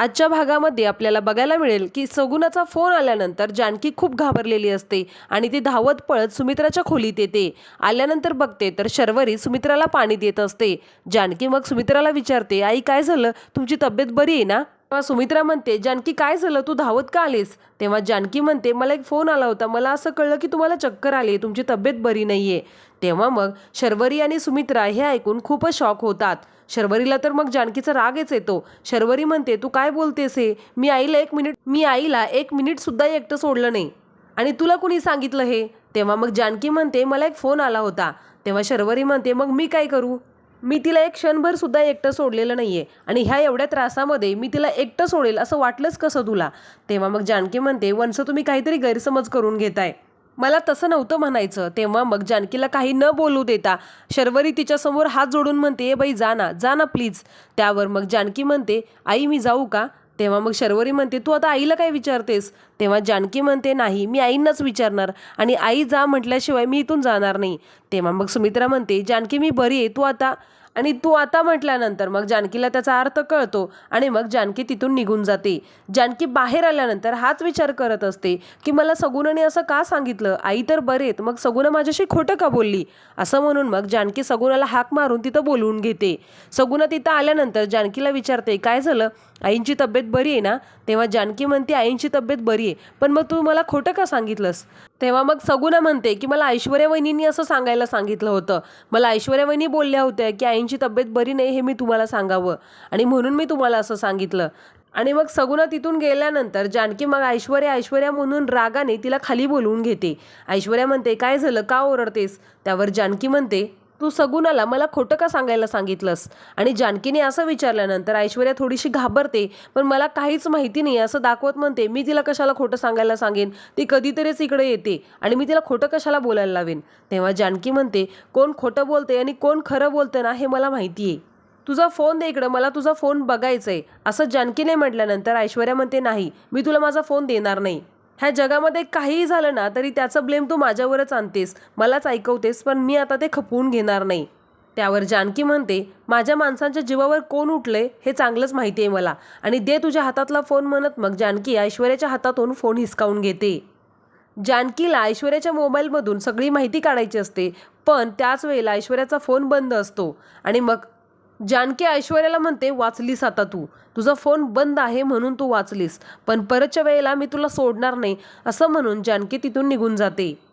आजच्या भागामध्ये आपल्याला बघायला मिळेल की सगुणाचा फोन आल्यानंतर जानकी खूप घाबरलेली असते आणि ती धावत पळत सुमित्राच्या खोलीत येते. आल्यानंतर बघते तर शर्वरी सुमित्राला पाणी देत असते. जानकी मग सुमित्राला विचारते आई काय झालं? तुमची तब्येत बरी आहे ना? तेव्हा सुमित्रा म्हणते जानकी काय झालं? तू धावत का आलीस? तेव्हा जानकी म्हणते मला एक फोन आला होता. मला असं कळलं की तुम्हाला चक्कर आली तुमची तब्येत बरी नाहीये. तेव्हा मग शर्वरी आणि सुमित्रा हे ऐकून खूपच शॉक होतात. शर्वरीला तर मग जानकीचा रागच येतो. शर्वरी म्हणते तू काय बोलतेस हे? मी आईला एक मिनिट मी आईला एक मिनिट सुद्धा एकटं सोडलं नाही. आणि तुला कुणी सांगितलं हे? तेव्हा मग जानकी म्हणते मला एक फोन आला होता. तेव्हा शर्वरी म्हणते मग मी काय करू? मी तिला एक क्षणभर सुद्धा एकटं सोडलेलं नाही आहे आणि ह्या एवढ्या त्रासामध्ये मी तिला एकटं सोडेल असं वाटलंच कसं तुला? तेव्हा मग जानकी म्हणते वंश तुम्ही काहीतरी गैरसमज करून घेताय. मला तसं नव्हतं म्हणायचं. तेव्हा मग जानकीला काही न बोलू देता शर्वरी तिच्यासमोर हात जोडून म्हणते ए बाई जा ना जा ना प्लीज त्यावर मग जानकी म्हणते आई मी जाऊ का? तेव्हा मग शर्वरी म्हणते तू आता आईला काय विचारतेस? तेव्हा जानकी म्हणते नाही मी आईंनाच विचारणार आणि आई जा म्हटल्याशिवाय मी इथून जाणार नाही. तेव्हा मग सुमित्रा म्हणते जानकी मी बरी आहे तू आता? आणि तू आता म्हटल्यानंतर मग जानकीला त्याचा अर्थ कळतो आणि मग जानकी तिथून निघून जाते. जानकी बाहेर आल्यानंतर हाच विचार करत असते की मला सगुणाने असं का सांगितलं? आई तर बरेत मग सगुणा माझ्याशी खोटं का बोलली? असं म्हणून मग जानकी सगुणाला हाक मारून तिथं बोलवून घेते. सगुणा तिथं आल्यानंतर जानकीला विचारते काय झालं? आईंची तब्येत बरी आहे ना? तेव्हा जानकी म्हणते आईंची तब्येत बरी आहे. पण मग तू मला खोटं का सांगितलंस? तेव्हा मग सगुना म्हणते की मला ऐश्वर्या वहिनींनी असं सांगायला सांगितलं होतं. मला ऐश्वर्या वहिनी बोलल्या होत्या की आईंची तब्येत बरी नाही हे मी तुम्हाला सांगावं. आणि म्हणून मी तुम्हाला असं सांगितलं. आणि मग सगुना तिथून गेल्यानंतर जानकी मग ऐश्वर्या ऐश्वर्या म्हणून रागाने तिला खाली बोलवून घेते. ऐश्वर्या म्हणते काय झालं? का ओरडतेस? त्यावर जानकी म्हणते तू सगुणाला मला खोटं का सांगायला सांगितलंस? आणि जानकीने असं विचारल्यानंतर ऐश्वर्या थोडीशी घाबरते पण मला काहीच माहिती नाही असं दाखवत म्हणते मी तिला कशाला खोटं सांगायला सांगेन? ती कधीतरीच इकडे येते आणि मी तिला खोटं कशाला बोलायला लावेन? तेव्हा जानकी म्हणते कोण खोटं बोलते आणि कोण खरं बोलते ना हे मला माहिती आहे तुझा फोन दे इकडं मला तुझा फोन बघायचा आहे असं जानकीने म्हटल्यानंतर ऐश्वर्या म्हणते नाही मी तुला माझा फोन देणार नाही. ह्या जगामध्ये काहीही झालं ना तरी त्याचं ब्लेम तू माझ्यावरच आणतेस. मलाच ऐकवतेस पण मी आता ते खपवून घेणार नाही. त्यावर जानकी म्हणते माझ्या माणसांच्या जीवावर कोण उठले हे चांगलंच माहिती आहे मला. आणि दे तुझ्या हातातला फोन म्हणत मग जानकी ऐश्वर्याच्या हातातून फोन हिसकावून घेते. जानकीला ऐश्वर्याच्या मोबाईलमधून सगळी माहिती काढायची असते पण त्याच वेळेला ऐश्वर्याचा फोन बंद असतो. आणि मग जानकी ऐश्वर्याला म्हणते वाचलीस आता तू. तुझा फोन बंद आहे म्हणून तू वाचलीस. पण परतच्या वेळेला मी तुला सोडणार नाही. असं म्हणून जानकी तिथून निघून जाते.